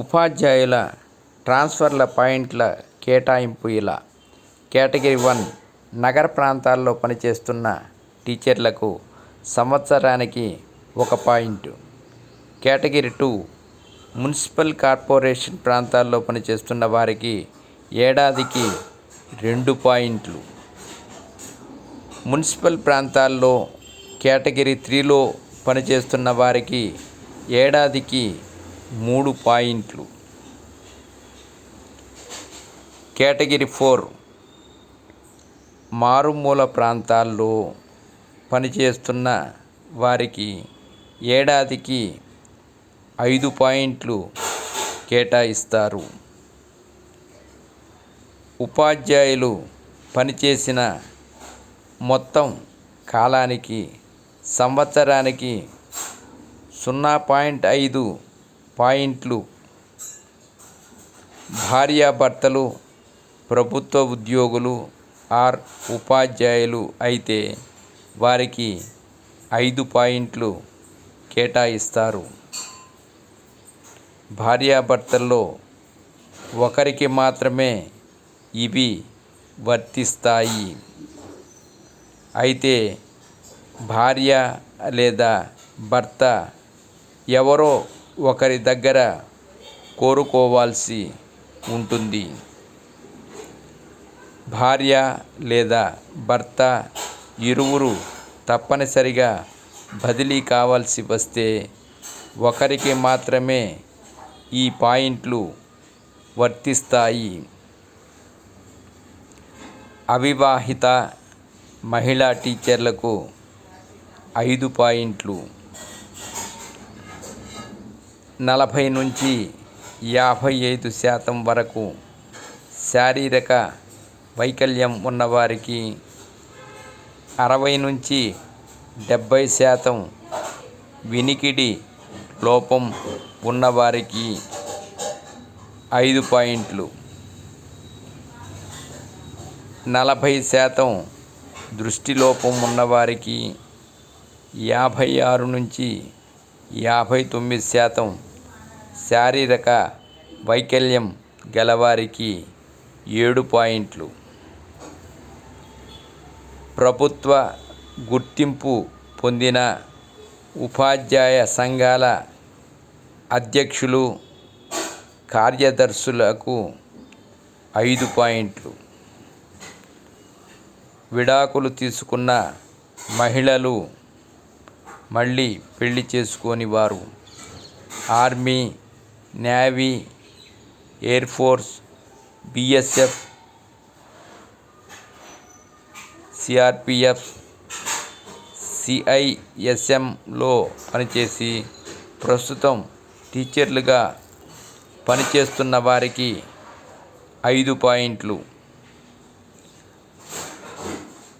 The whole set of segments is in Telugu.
ఉపాధ్యాయుల ట్రాన్స్ఫర్ల పాయింట్ల కేటాయింపు ఇలా. కేటగిరీ వన్ నగర ప్రాంతాల్లో పనిచేస్తున్న టీచర్లకు సంవత్సరానికి ఒక point. Category two municipal corporation ప్రాంతాల్లో పనిచేస్తున్న వారికి ఏడాదికి రెండు పాయింట్లు. మున్సిపల్ ప్రాంతాల్లో కేటగిరీ త్రీలో పనిచేస్తున్న వారికి ఏడాదికి మూడు పాయింట్లు. Category four. మారుమూల ప్రాంతాల్లో పనిచేస్తున్న వారికి ఏడాదికి ఐదు పాయింట్లు కేటాయిస్తారు. ఉపాధ్యాయులు పనిచేసిన మొత్తం కాలానికి సంవత్సరానికి సున్నా పాయింట్ ఐదు పాయింట్లు. భార్యాభర్తలు ప్రభుత్వ ఉద్యోగులు ఆర్ ఉపాధ్యాయులు అయితే వారికి ఐదు పాయింట్లు కేటాయిస్తారు. భార్యాభర్తల్లో ఒకరికి మాత్రమే ఇవి వర్తిస్తాయి. అయితే భార్య లేదా భర్త ఎవరో ఒకరి దగ్గర కోరుకోవాల్సి ఉంటుంది. భార్య లేదా భర్త ఇరువురు తప్పనిసరిగా బదిలీ కావాల్సి వస్తే ఒకరికి మాత్రమే ఈ పాయింట్లు వర్తిస్తాయి. అవివాహిత మహిళా టీచర్లకు ఐదు పాయింట్లు. నలభై నుంచి యాభై ఐదు శాతం వరకు శారీరక వైకల్యం ఉన్నవారికి అరవై నుంచి డెబ్భై శాతం వినికిడి లోపం ఉన్నవారికి ఐదు పాయింట్లు. నలభై శాతం దృష్టిలోపం ఉన్నవారికి యాభై ఆరు నుంచి యాభై తొమ్మిది శాతం శారీరక వైకల్యం గలవారికి ఏడు పాయింట్లు. ప్రభుత్వ గుర్తింపు పొందిన ఉపాధ్యాయ సంఘాల అధ్యక్షులు కార్యదర్శులకు ఐదు పాయింట్లు. విడాకులు తీసుకున్న మహిళలు మళ్ళీ పెళ్ళి చేసుకోని వారు. Army navy air force BSF CRPF సిఐఎస్ఎంలో పనిచేసి ప్రస్తుతం టీచర్లుగా పనిచేస్తున్న వారికి ఐదు పాయింట్లు.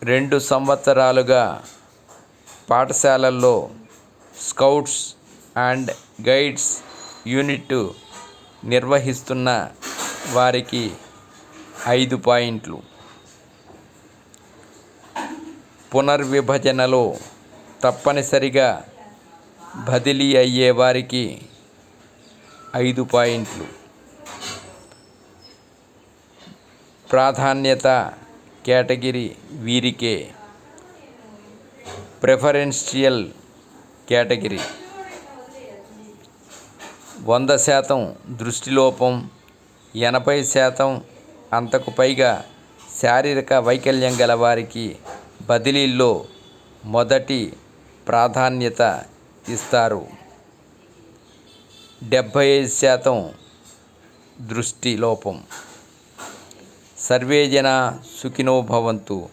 రెండు సంవత్సరాలుగా పాఠశాలల్లో స్కౌట్స్ అండ్ గైడ్స్ యూనిట్ నిర్వహిస్తున్న వారికి ఐదు పాయింట్లు. పునర్విభజనలో తప్పనిసరిగా బదిలీ అయ్యే వారికి ఐదు పాయింట్లు. ప్రాధాన్యత కేటగిరీ వీరికే. Preferential category. వంద శాతం దృష్టిలోపం ఎనభై శాతం అంతకు పైగా శారీరక వైకల్యం గల వారికి బదిలీల్లో మొదటి ప్రాధాన్యత ఇస్తారు. డెబ్భై ఐదు శాతం దృష్టి లోపం సుఖినో భవంతు.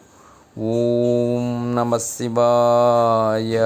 ఓం నమ శివాయ.